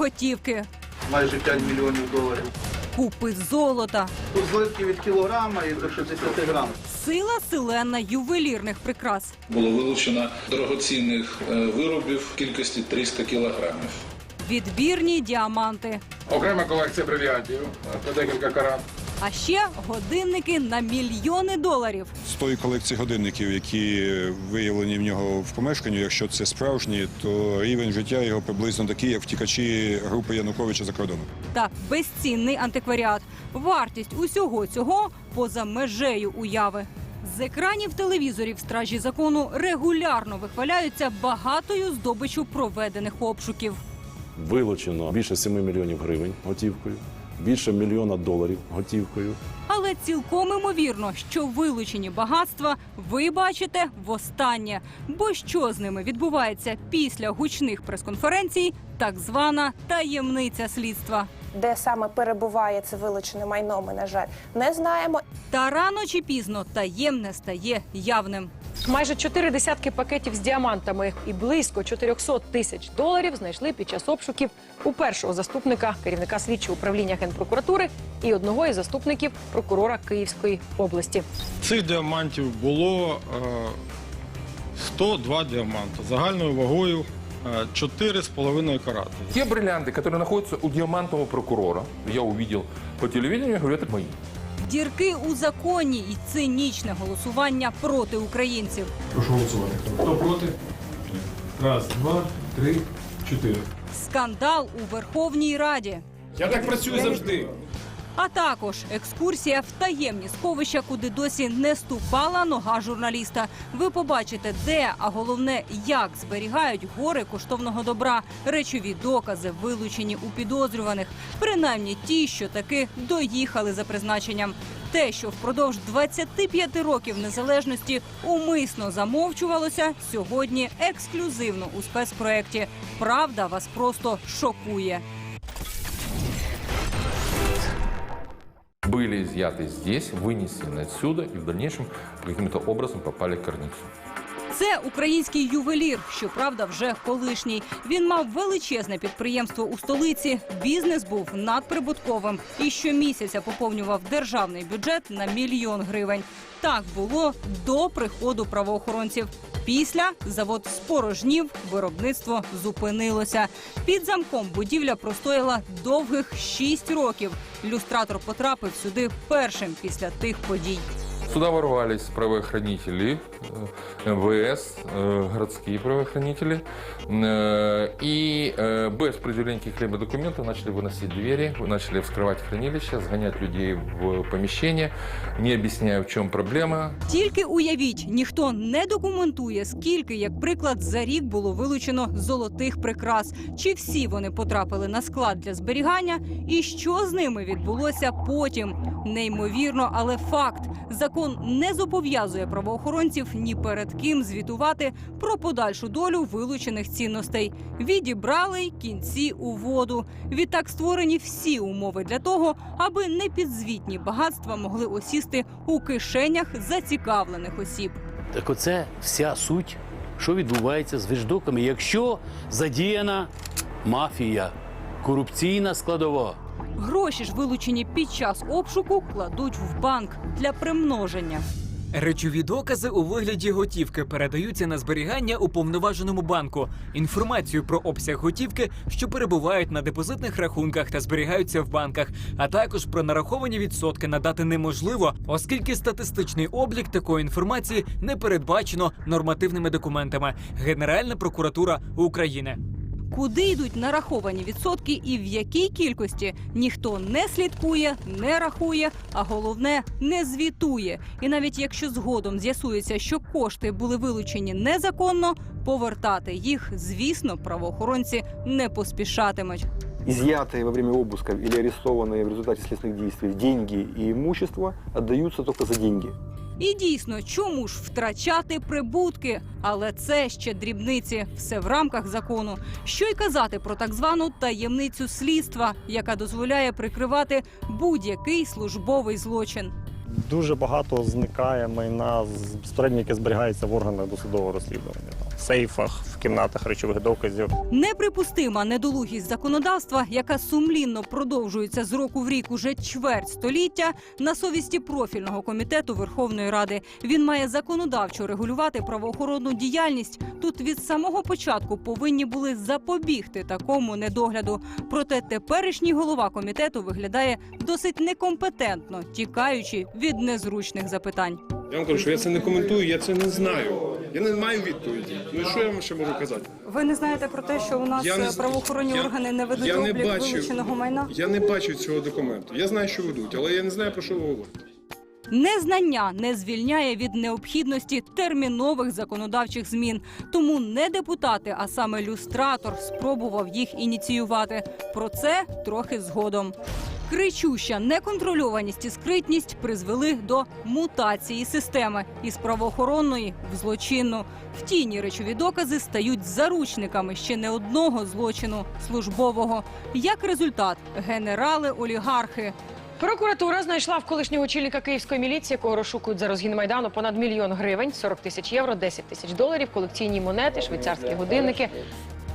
готівки, майже 5 мільйонів доларів. купи золота, Тут зливки від кілограма і до 60 грам. сила селена ювелірних прикрас. Було вилучено дорогоцінних е, виробів в кількості 300 кілограмів. Відбірні діаманти, Окрема колекція бриліантів по декілька карат. А ще годинники на мільйони доларів. З тої колекції годинників, які виявлені в нього в помешканні, якщо це справжні, то рівень життя його приблизно такий, як втікачі групи Януковича за кордоном. та безцінний антикваріат. Вартість усього цього поза межею уяви. З екранів телевізорів стражі закону регулярно вихваляються багатою здобичу проведених обшуків. Вилучено більше 7 мільйонів гривень готівкою, більше мільйона доларів готівкою. Але цілком імовірно, що вилучені багатства ви бачите востаннє. Бо що з ними відбувається після гучних прес-конференцій, так звана таємниця слідства. Де саме перебуває це вилучене майно, ми, на жаль, не знаємо. Та рано чи пізно таємне стає явним. Майже чотири десятки пакетів з діамантами і близько 400 тисяч доларів знайшли під час обшуків у першого заступника керівника слідчого управління генпрокуратури і одного із заступників прокурора Київської області. Цих діамантів було е, 102 діаманти загальною вагою 4,5 карати. Те бриллианты, которые находятся у диамантового прокурора, я увидел по телевидению, я говорю, это мои. Дірки у законі і цинічне голосування проти українців. Прошу голосувати. Хто проти? Раз, два, три, чотири. Скандал у Верховній Раді. Я так працюю завжди. А також екскурсія в таємні сховища, куди досі не ступала нога журналіста. Ви побачите, де, а головне, як зберігають гори коштовного добра, речові докази, вилучені у підозрюваних, принаймні ті, що таки доїхали за призначенням. Те, що впродовж 25 років незалежності умисно замовчувалося, сьогодні ексклюзивно у спецпроекті. Правда вас просто шокує. Были изъяты здесь, вынесены отсюда и в дальнейшем каким-то образом попали к Корницу. Це український ювелір, щоправда, вже колишній. Він мав величезне підприємство у столиці. Бізнес був надприбутковим і щомісяця поповнював державний бюджет на мільйон гривень. Так було до приходу правоохоронців. Після завод спорожнів, виробництво зупинилося. Під замком будівля простояла довгих шість років. Люстратор потрапив сюди першим після тих подій. Сюда ворвались правоохранители, э, МВС, э, городские правоохранители, э, и э, без предъявления каких-либо документов начали выносить двери, начали вскрывать хранилище, сгонять людей в помещение, не объясняя, в чем проблема. Тільки уявіть, ніхто не документує, скільки, як приклад, за рік було вилучено золотих прикрас, чи всі вони потрапили на склад для зберігання, і що з ними відбулося потім. Неймовірно, але факт: закон не зобов'язує правоохоронців ні перед ким звітувати про подальшу долю вилучених цінностей. Відібрали й кінці у воду. Відтак створені всі умови для того, аби непідзвітні багатства могли осісти у кишенях зацікавлених осіб. Так оце вся суть, що відбувається з виждоками, якщо задіяна мафія, корупційна складова. Гроші ж вилучені під час обшуку кладуть в банк для примноження. Речові докази у вигляді готівки передаються на зберігання уповноваженому банку. Інформацію про обсяг готівки, що перебувають на депозитних рахунках та зберігаються в банках, а також про нараховані відсотки надати неможливо, оскільки статистичний облік такої інформації не передбачено нормативними документами. Генеральна прокуратура України. Куди йдуть нараховані відсотки і в якій кількості ніхто не слідкує, не рахує, а головне не звітує. І навіть якщо згодом з'ясується, що кошти були вилучені незаконно, повертати їх, звісно, правоохоронці не поспішатимуть. Изъятые во время обысков или арестованные в результате следственных действий деньги и имущество отдаются только за деньги. І дійсно, чому ж втрачати прибутки? Але це ще дрібниці, все в рамках закону. Що й казати про так звану таємницю слідства, яка дозволяє прикривати будь-який службовий злочин. Дуже багато зникає майна з безпосередньо, яке зберігається в органах досудового розслідування. сейфах, в кімнатах речових доказів. Неприпустима недолугість законодавства, яка сумлінно продовжується з року в рік уже чверть століття, на совісті профільного комітету Верховної Ради. Він має законодавчо регулювати правоохоронну діяльність. Тут від самого початку повинні були запобігти такому недогляду. Проте теперішній голова комітету виглядає досить некомпетентно, тікаючи від незручних запитань. Я вам кажу, що я це не коментую, я це не знаю. Я не маю відповіді. Ну і що я вам ще можу казати? Ви не знаєте про те, що у нас Я не правоохоронні я- органи не ведуть я не облік бачив. вилученого майна? Я не бачив цього документу. Я знаю, що ведуть, але я не знаю, про що ви говорите. Незнання не звільняє від необхідності термінових законодавчих змін. Тому не депутати, а саме люстратор спробував їх ініціювати. Про це трохи згодом. Кричуща неконтрольованість і скритність призвели до мутації системи із правоохоронної в злочинну. Втійні речові докази стають заручниками ще не одного злочину службового. Як результат, генерали олігархи Прокуратура знайшла в колишнього очільника київської міліції, якого розшукують за розгін майдану, понад мільйон гривень, 40 тисяч євро, 10 тисяч доларів, колекційні монети, швейцарські годинники.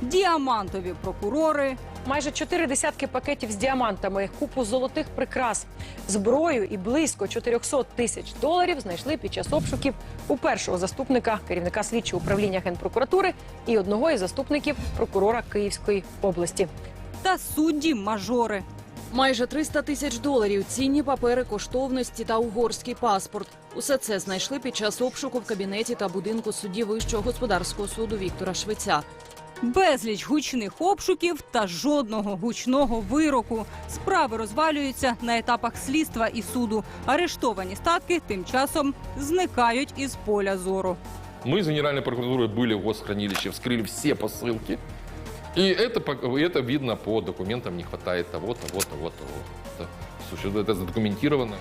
діамантові прокурори, Майже чотири десятки пакетів з діамантами, купу золотих прикрас, зброю і близько 400 тисяч доларів знайшли під час обшуків у першого заступника керівника слідчого управління генпрокуратури і одного із заступників прокурора Київської області. та судді-мажори. Майже 300 тисяч доларів, цінні папери, коштовності та угорський паспорт. Усе це знайшли під час обшуку в кабінеті та будинку судді Вищого господарського суду Віктора Швеця. Безліч гучних обшуків та жодного гучного вироку. Справи розвалюються на етапах слідства і суду. Арештовані статки тим часом зникають із поля зору. Мы с Генеральной прокуратурой были в госхранилище, вскрыли все посылки. И это, пок- это видно по документам, не хватает того, того, того, того. Это, слушай, это задокументировано.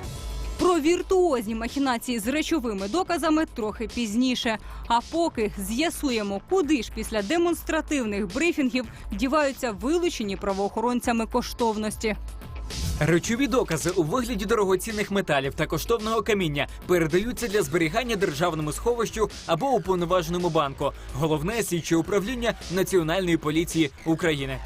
Про віртуозні махінації з речовими доказами трохи пізніше. А поки з'ясуємо, куди ж після демонстративних брифінгів діваються вилучені правоохоронцями коштовності. Речові докази у вигляді дорогоцінних металів та коштовного каміння передаються для зберігання державному сховищу або уповноваженому банку. Головне слідче управління Національної поліції України.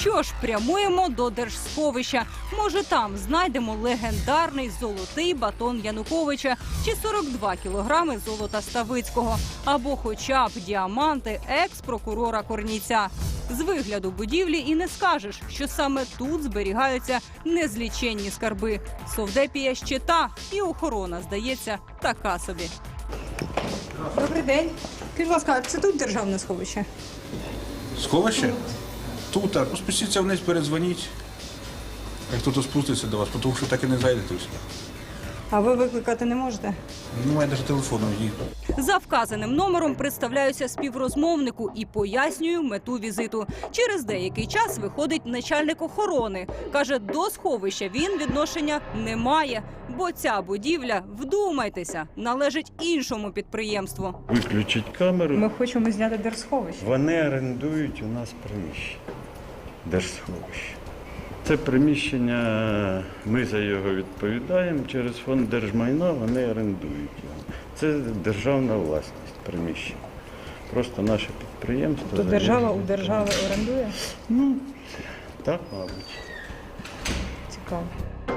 Що ж, прямуємо до держсховища. Може, там знайдемо легендарний золотий батон Януковича чи 42 кілограми золота Ставицького, або хоча б діаманти екс-прокурора Корніця. З вигляду будівлі і не скажеш, що саме тут зберігаються незліченні скарби. Совдепія ще та і охорона, здається, така собі. Добрий день. Скажіть, будь ласка, це тут державне сховище? Сховище? Тут, а ну, спустіться вниз, передзвоніть. Як хто-то спуститься до вас, тому що так і не зайдете сюди. А ви викликати не можете? Немає навіть телефону, ні. За вказаним номером представляюся співрозмовнику і пояснюю мету візиту. Через деякий час виходить начальник охорони. Каже, до сховища він відношення не має, бо ця будівля, вдумайтеся, належить іншому підприємству. Виключить камеру. Ми хочемо зняти держсховище. Вони орендують у нас приміщення. Держсховище. Це приміщення, ми за його відповідаємо. Через фонд держмайна вони орендують його. Це державна власність приміщення. Просто наше підприємство. То держава у держави орендує? Ну, так, мабуть. Цікаво.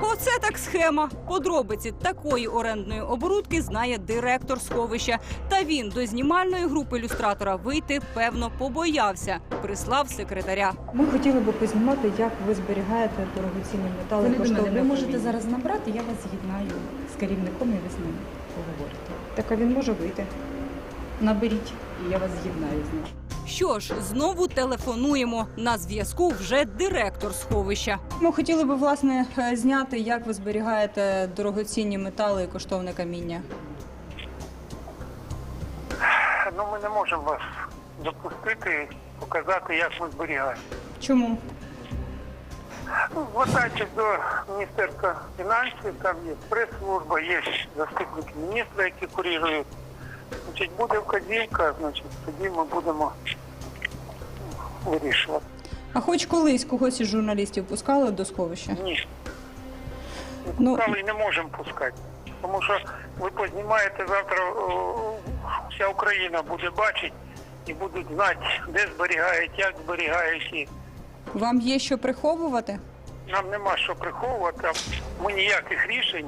Оце так схема. Подробиці такої орендної оборудки знає директор сховища. Та він до знімальної групи люстратора вийти певно побоявся. Прислав секретаря. Ми хотіли би познімати, як ви зберігаєте дорогоцінні метали. Ви, ви можете зараз набрати, я вас з'єднаю з керівником і ви з ним поговорите. Так а він може вийти. Наберіть, і я вас з'єднаю з ним. Що ж, знову телефонуємо. На зв'язку вже директор сховища. Ми хотіли би власне е, зняти, як ви зберігаєте дорогоцінні метали і коштовне каміння. Ну, ми не можемо вас запустити, показати, як ми зберігаємо. Чому? Ну, звертайтесь до Міністерства фінансів, там є прес-служба, є заступники міністра, які курірують. Значить, буде вказівка, значить, тоді ми будемо вирішувати. А хоч колись когось із журналістів пускали до сховища? Ні. Ну, Пускали і не можемо пускати. Тому що ви познімаєте завтра о, вся Україна буде бачити і будуть знати, де зберігають, як зберігають. І Вам є що приховувати? нам нема що приховувати, ми ніяких рішень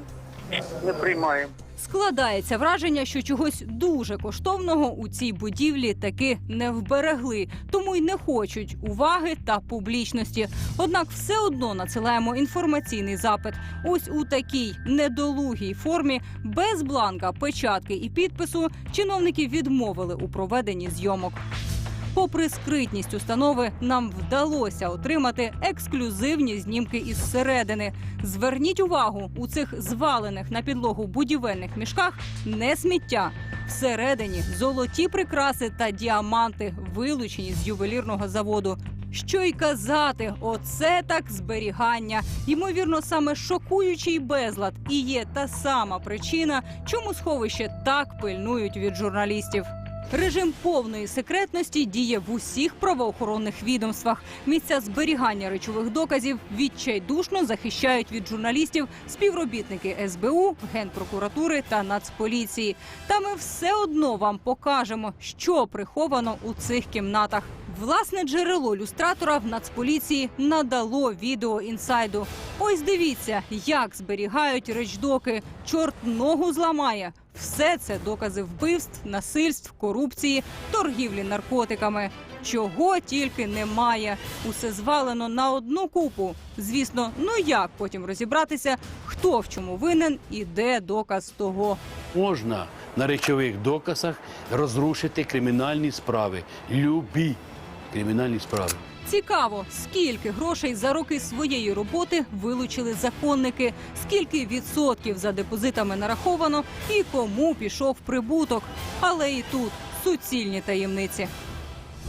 не приймаємо. Складається враження, що чогось дуже коштовного у цій будівлі таки не вберегли, тому й не хочуть уваги та публічності. Однак все одно надсилаємо інформаційний запит. Ось у такій недолугій формі, без бланка, печатки і підпису, чиновники відмовили у проведенні зйомок. Попри скритність установи, нам вдалося отримати ексклюзивні знімки із середини. Зверніть увагу, у цих звалених на підлогу будівельних мішках не сміття. Всередині золоті прикраси та діаманти, вилучені з ювелірного заводу. Що й казати, оце так зберігання. Ймовірно, саме шокуючий безлад і є та сама причина, чому сховище так пильнують від журналістів. Режим повної секретності діє в усіх правоохоронних відомствах. Місця зберігання речових доказів відчайдушно захищають від журналістів співробітники СБУ, генпрокуратури та Нацполіції. Та ми все одно вам покажемо, що приховано у цих кімнатах. Власне джерело люстратора в Нацполіції надало відео інсайду. Ось дивіться, як зберігають речдоки. Чорт ногу зламає. Все це докази вбивств, насильств, корупції, торгівлі наркотиками. Чого тільки немає. Усе звалено на одну купу. Звісно, ну як потім розібратися, хто в чому винен і де доказ того. Можна на речових доказах розрушити кримінальні справи. Любі кримінальні справи. Цікаво, скільки грошей за роки своєї роботи вилучили законники, скільки відсотків за депозитами нараховано і кому пішов прибуток. Але і тут суцільні таємниці.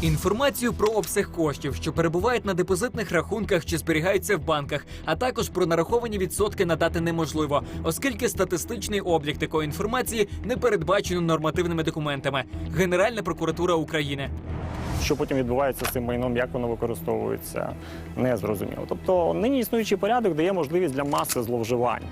Інформацію про обсяг коштів, що перебувають на депозитних рахунках чи зберігаються в банках, а також про нараховані відсотки надати неможливо, оскільки статистичний облік такої інформації не передбачено нормативними документами. Генеральна прокуратура України. Що потім відбувається з цим майном, як воно використовується, не зрозуміло. Тобто нині існуючий порядок дає можливість для маси зловживань.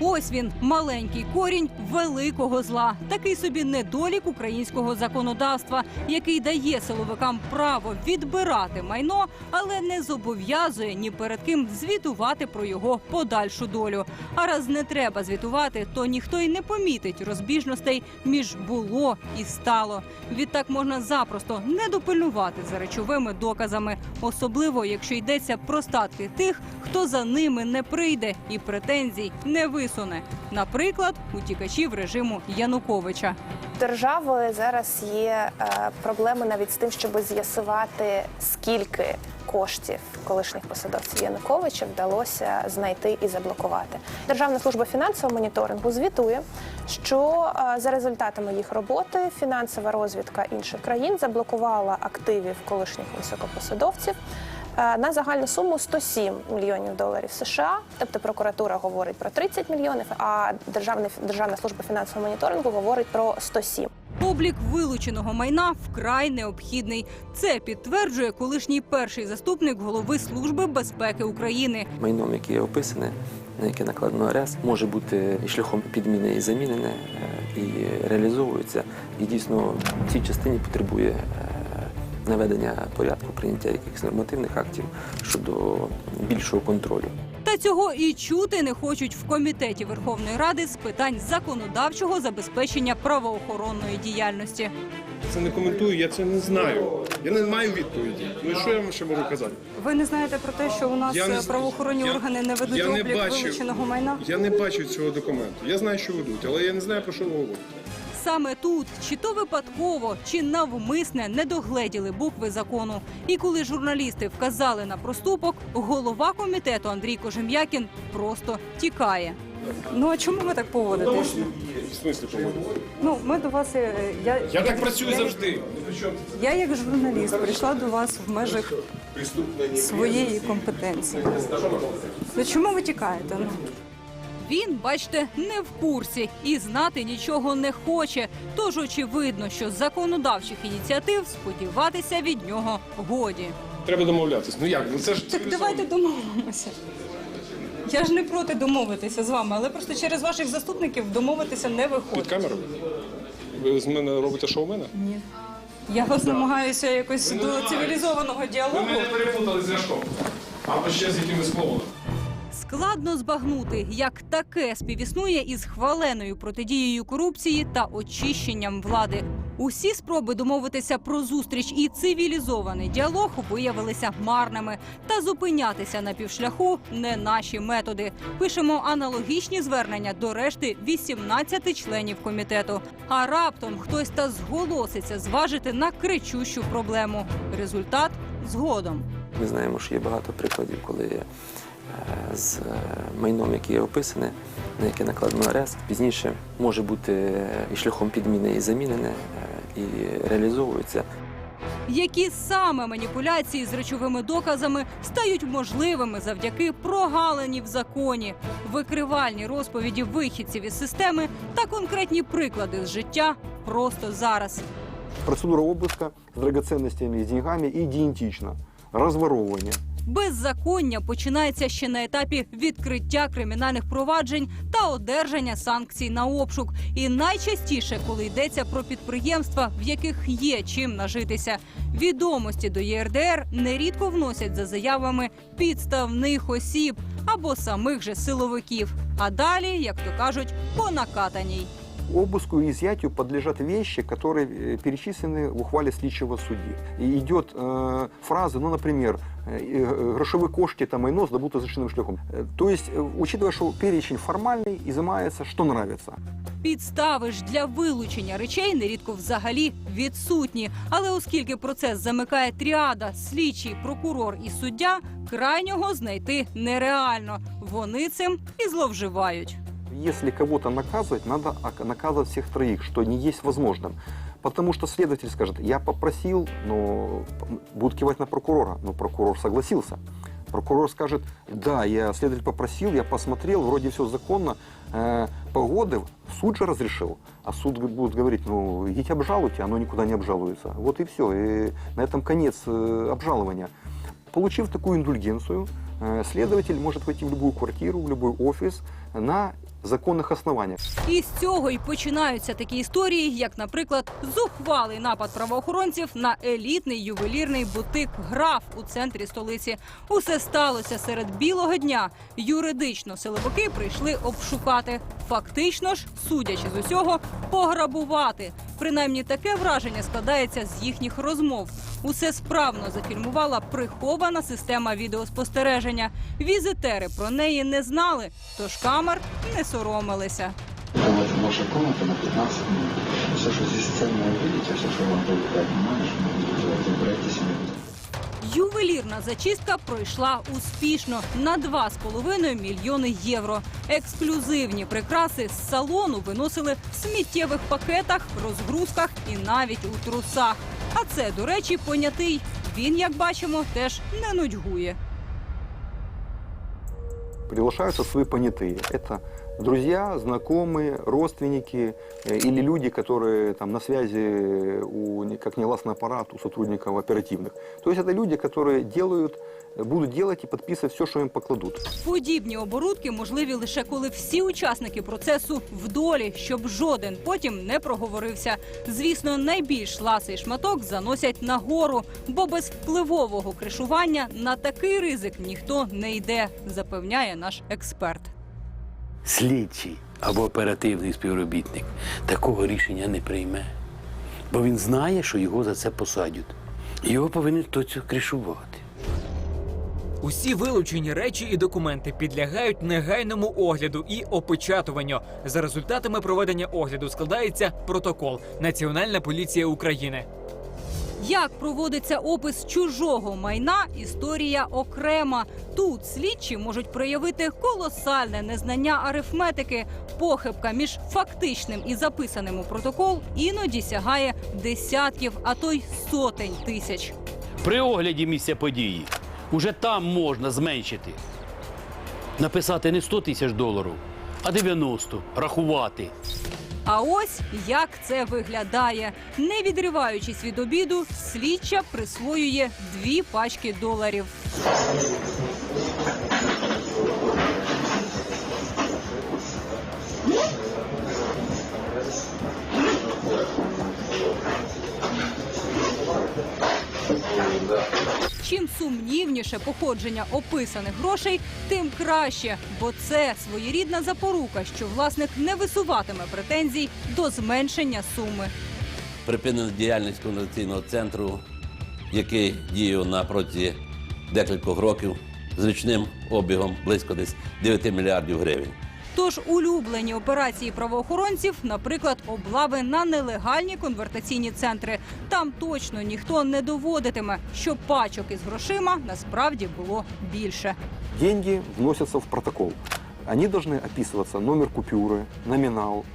Ось він маленький корінь великого зла. Такий собі недолік українського законодавства, який дає силовикам право відбирати майно, але не зобов'язує ні перед ким звітувати про його подальшу долю. А раз не треба звітувати, то ніхто й не помітить розбіжностей між було і стало. Відтак можна запросто не допильнувати за речовими доказами, особливо якщо йдеться про статки тих, хто за ними не прийде і претензій не висуне. Наприклад, утікачів режиму Януковича. Держави зараз є е, проблеми навіть з тим, щоб з'ясувати, скільки коштів колишніх посадовців Януковича вдалося знайти і заблокувати. Державна служба фінансового моніторингу звітує, що е, за результатами їх роботи фінансова розвідка інших країн заблокувала активів колишніх високопосадовців. Е, На загальну суму 107 мільйонів доларів США, тобто прокуратура говорить про 30 мільйонів, а державна державна служба фінансового моніторингу говорить про 107. Облік вилученого майна вкрай необхідний. Це підтверджує колишній перший заступник голови Служби безпеки України. майном, яке є описане, на яке накладено арест, може бути і шляхом підміни і замінене, е, і реалізовується. І дійсно в цій частині потребує е, наведення порядку, прийняття якихось нормативних актів щодо більшого контролю. Та цього і чути не хочуть в комітеті Верховної Ради з питань законодавчого забезпечення правоохоронної діяльності. Це не коментую, я це не знаю. Я не маю відповіді. Ну і що я вам ще можу казати? Ви не знаєте про те, що у нас Я не правоохоронні я- органи не ведуть я не облік бачив. вилученого майна? Я не бачу цього документу. Я знаю, що ведуть, але я не знаю, про що ви говорите. Саме тут, чи то випадково, чи навмисне не догледіли букви закону. І коли журналісти вказали на проступок, голова комітету Андрій Кожем'якін просто тікає. Ну а чому ви так поводитесь? В смислі, по-моєму? Ну ми до вас е, я Я так працюю завжди. Я як журналіст прийшла до вас в межах своєї компетенції. Ну чому ви тікаєте? Ну? Він, бачите, не в курсі і знати нічого не хоче. Тож очевидно, що з законодавчих ініціатив сподіватися від нього годі. Треба домовлятись. Ну як? Ну це ж Так давайте домовимося. Я ж не проти домовитися з вами, але просто через ваших заступників домовитися не під виходить. камерою. Ви з мене робите шоумена? Ні. Я вас намагаюся якось до цивілізованого діалогу. перепутали з Ляшком. Або ще з якимось клоуном. Складно збагнути, як таке співіснує із хваленою протидією корупції та очищенням влади. Усі спроби домовитися про зустріч і цивілізований діалог виявилися марними. Та зупинятися на півшляху не наші методи. Пишемо аналогічні звернення до решти 18 членів комітету. А раптом хтось та зголоситься зважити на кричущу проблему. Результат згодом. Ми знаємо, що є багато прикладів, коли з е, майном, яке є описане, на яке накладено арест, пізніше може бути е, і шляхом підміни і замінене, е, і реалізовується. Які саме маніпуляції з речовими доказами стають можливими завдяки прогалині в законі, викривальні розповіді вихідців із системи та конкретні приклади з життя просто зараз. Процедура обыска с драгоценностями и с деньгами идентична. Разворовывание. Беззаконня починається ще на етапі відкриття кримінальних проваджень та одержання санкцій на обшук. І найчастіше, коли йдеться про підприємства, в яких є чим нажитися. Відомості до ЄРДР нерідко вносять за заявами підставних осіб або самих же силовиків. А далі, як то кажуть, по накатаній. Обыску и изъятию подлежат вещи, которые э, перечислены в ухвале слідчого судьи. И идет э, фраза, ну, например, э, э, грошовые кошки там майно здобуто зачинным шляхом. Э, То есть, э, учитывая, что перечень формальный, изымается, что нравится. Підстави ж для вилучення речей нерідко взагалі відсутні. Але оскільки процес замикає тріада, слідчий, прокурор і суддя, крайнього знайти нереально. Вони цим і зловживають. Если кого-то наказывать, надо наказывать всех троих, что не есть возможным. Потому что следователь скажет, я попросил, но будут кивать на прокурора, но прокурор согласился. Прокурор скажет, да, я следователь попросил, я посмотрел, вроде все законно, э, погоды суд же разрешил. А суд будет говорить, ну, идите обжалуйте, оно никуда не обжалуется. Вот и все, и на этом конец э, обжалования. Получив такую индульгенцию, э, следователь может войти в любую квартиру, в любой офис на законных основаниях. І з цього й починаються такі історії, як, наприклад, зухвалий напад правоохоронців на елітний ювелірний бутик Граф у центрі столиці. Усе сталося серед білого дня. Юридично силовики прийшли обшукати. Фактично ж, судячи з усього, пограбувати. Принаймні таке враження складається з їхніх розмов. Усе справно зафільмувала прихована система відеоспостереження. Візитери про неї не знали, тож камер не соромилися Это ваша комната на 15 минут. Все, что здесь ценное видите, все, что вам будет дать внимание, что вы будете делать, забирайте себе. Ювелірна зачистка пройшла успішно на 2,5 мільйони євро. Ексклюзивні прикраси з салону виносили в сміттєвих пакетах, розгрузках і навіть у трусах. А це, до речі, понятий. Він, як бачимо, теж не нудьгує. Приглашаются свои понятые. Это друзья, знакомые, родственники э, или люди, которые там на связи у, не- как негласный аппарат у сотрудников оперативных. То есть это люди, которые делают, э, будут делать и подписывать все, что им покладут. Подібні оборудки можливі лише коли всі учасники процесу в долі, щоб жоден потім не проговорився. Звісно, найбільш ласий шматок заносять нагору, бо без впливового кришування на такий ризик ніхто не йде, запевняє наш експерт. Слідчий або оперативний співробітник такого рішення не прийме, бо він знає, що його за це посадять. Його повинен хтось кришувати. Усі вилучені речі і документи підлягають негайному огляду і опечатуванню. За результатами проведення огляду складається протокол Національна поліція України. Як проводиться опис чужого майна, історія окрема. Тут слідчі можуть проявити колосальне незнання арифметики. Похибка між фактичним і записаним у протокол іноді сягає десятків, а то й сотень тисяч. При огляді місця події уже там можна зменшити. Написати не 100 тисяч доларів, а 90, рахувати. А ось як це виглядає. Не відриваючись від обіду, слідча присвоює дві пачки доларів. Чим сумнівніше походження описаних грошей, тим краще, бо це своєрідна запорука, що власник не висуватиме претензій до зменшення суми. Припинена діяльність координаційного центру, який діяв на протязі декількох років з річним обігом близько десь 9 мільярдів гривень. Тож улюблені операції правоохоронців, наприклад, облави на нелегальні конвертаційні центри. Там точно ніхто не доводитиме, що пачок із грошима насправді було більше. Деньги вносятся в протокол. Они должны описываться, номер купюры, номинал, э,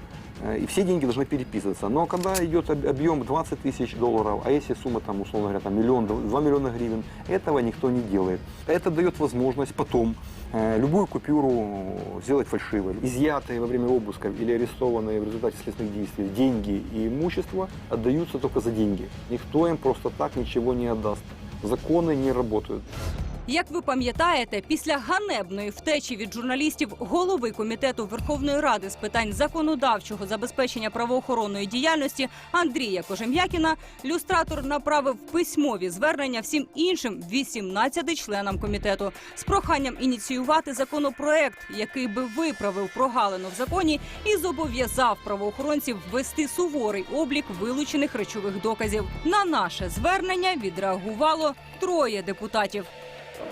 И все деньги должны переписываться. Но когда идет об- объем 20 тысяч долларов, а если сумма, там, условно говоря, там, миллион, два миллиона гривен, этого никто не делает. Это дает возможность потом э, любую купюру сделать фальшивой. Изъятые во время обысков или арестованные в результате следственных действий деньги и имущество отдаются только за деньги. Никто им просто так ничего не отдаст. Законы не работают. Як ви пам'ятаєте, після ганебної втечі від журналістів голови комітету Верховної Ради з питань законодавчого забезпечення правоохоронної діяльності Андрія Кожем'якіна, люстратор направив письмові звернення всім іншим 18 членам комітету з проханням ініціювати законопроект, який би виправив прогалину в законі і зобов'язав правоохоронців ввести суворий облік вилучених речових доказів. На наше звернення відреагувало троє депутатів.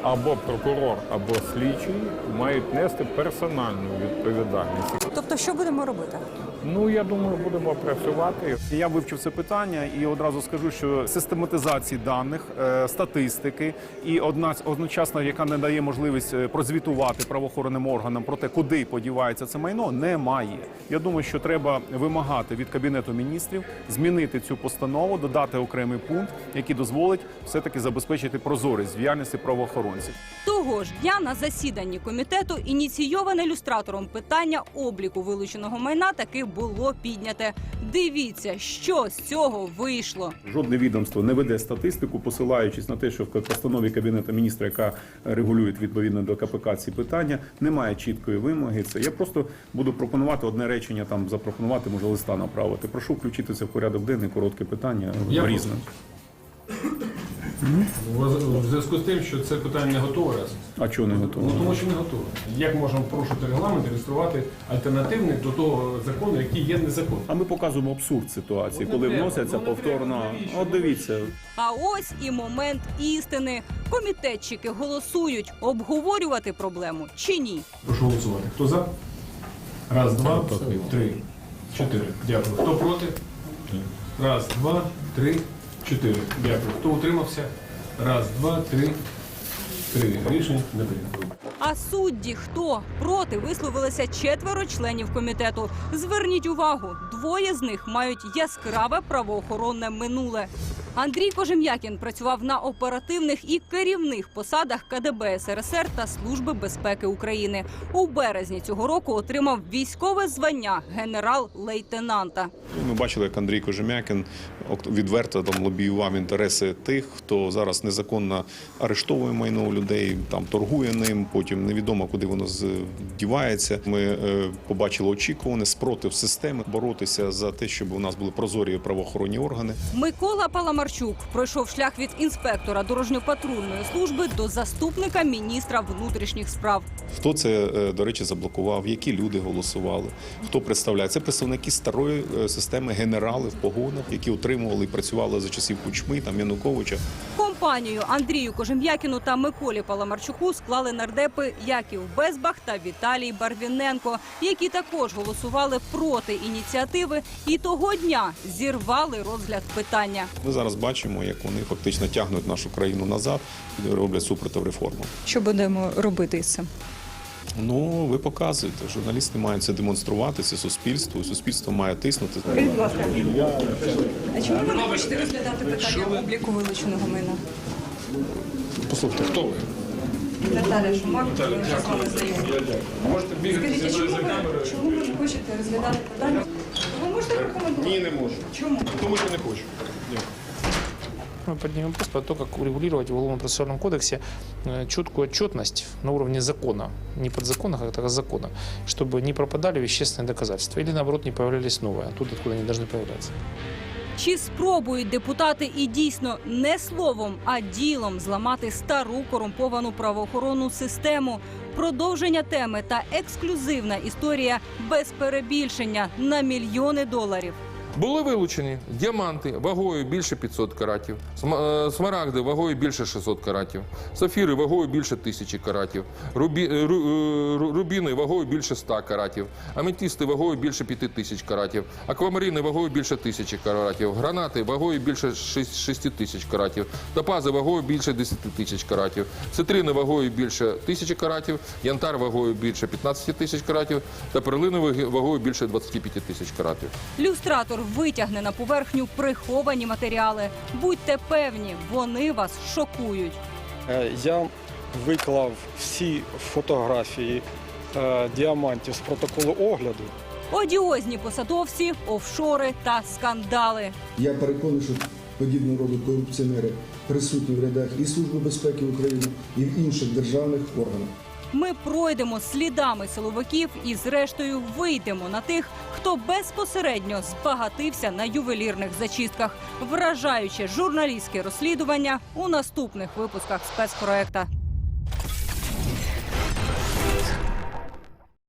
Або прокурор, або слідчий мають нести персональну відповідальність. Тобто, що будемо робити? Ну я думаю, будемо працювати. Я вивчив це питання і одразу скажу, що систематизації даних, е, статистики і одна одночасно, яка не дає можливість е, прозвітувати правоохоронним органам про те, куди подівається це майно, немає. Я думаю, що треба вимагати від кабінету міністрів змінити цю постанову, додати окремий пункт, який дозволить все таки забезпечити прозорість діяльності правоохоронців. Того ж дня на засіданні комітету ініційоване люстратором питання обліку вилученого майна таки було підняте. Дивіться, що з цього вийшло. Жодне відомство не веде статистику, посилаючись на те, що в постанові кабінету міністра, яка регулює відповідно до КПК ці питання, немає чіткої вимоги. Це я просто буду пропонувати одне речення, там запропонувати, може листа направити. Прошу включитися в порядок денний, коротке питання Я різне. В зв'язку з тим, що це питання не готове раз. А чого не готово? Ну тому що не готове. Як можемо порушити регламент і реєструвати альтернативний до того закону, який є незаконним? А ми показуємо абсурд ситуації, коли треба, вносяться ну, не повторно. треба, От дивіться, А ось і момент істини. Комітетчики голосують обговорювати проблему чи ні. Прошу голосувати. Хто за? Раз, два, три, чотири. Дякую. Хто проти? Раз, два, три, чотири. Дякую. Хто утримався? Раз, два, три, три. Рішення не. А судді хто проти висловилися четверо членів комітету. Зверніть увагу, двоє з них мають яскраве правоохоронне минуле. Андрій Кожем'якін працював на оперативних і керівних посадах КДБ СРСР та Служби безпеки України. У березні цього року отримав військове звання генерал-лейтенанта. Ми бачили, як Андрій Кожем'якін відверто там лобіював інтереси тих, хто зараз незаконно арештовує майно у людей, там торгує ним. Потім невідомо, куди воно з- дівається. Ми е, побачили очікуване спротив системи боротися за те, щоб у нас були прозорі правоохоронні органи. Микола Паламарчук пройшов шлях від інспектора дорожньо-патрульної служби до заступника міністра внутрішніх справ. Хто це, е, до речі, заблокував, які люди голосували, хто представляє. Це представники старої е, системи генерали в погонах, які отримували і працювали за часів Кучми, там Януковича. Компанію Андрію Кожем'якіну та Миколі Паламарчуку склали нардепи Яків Безбах та Віталій Барвіненко, які також голосували проти ініціативи і того дня зірвали розгляд питання. Ми зараз бачимо, як вони фактично тягнуть нашу країну назад і роблять супротив реформу. Що будемо робити з цим? Ну, ви показуєте, журналісти мають це демонструвати, це суспільство, суспільство має тиснути. Скажіть, будь ласка, а чому ви не хочете розглядати питання обліку вилученого майна? Послухайте, хто ви? Наталя Шумак, вже з вами знайомі. Можете Скажіть, а чому ви, чому ви не хочете розглядати питання? Ви можете прокоментувати? Ні, не можу. Чому? Тому що не хочу Мы поднимем вопрос про то, как урегулировать в Уголовно-процессуальном кодексе э, четкую отчетность на уровне закона, не подзакона, а закона, чтобы не пропадали вещественные доказательства или, наоборот, не появлялись новые, оттуда, откуда они должны появляться. Чи спробують депутати і дійсно не словом, а ділом зламати стару корумповану правоохоронну систему? Продовження теми та ексклюзивна історія без перебільшення на мільйони доларів. Були вилучені діаманти вагою більше 500 каратів, е, смарагди вагою більше 600 каратів, сафіри вагою більше 1000 каратів, рубі, е, ру- е, ру- рубіни вагою більше 100 каратів, аметисти вагою більше 5000 каратів, аквамарини вагою більше 1000 каратів, гранати вагою більше 6 тисяч каратів, топази вагою більше 10 тисяч каратів, цитрини вагою більше 1000 каратів, янтар вагою більше 15 тисяч каратів та перлини вагою більше 25 тисяч каратів. Люстратор витягне на поверхню приховані матеріали. Будьте певні, вони вас шокують. Е, Я виклав всі фотографії е, діамантів з протоколу огляду. Одіозні посадовці, офшори та скандали. Я переконаний, що подібного роду корупціонери присутні в рядах і Служби безпеки України, і в інших державних органах. Ми пройдемо слідами силовиків і, зрештою, вийдемо на тих, хто безпосередньо збагатився на ювелірних зачистках. Вражаюче журналістське розслідування у наступних випусках спецпроекта.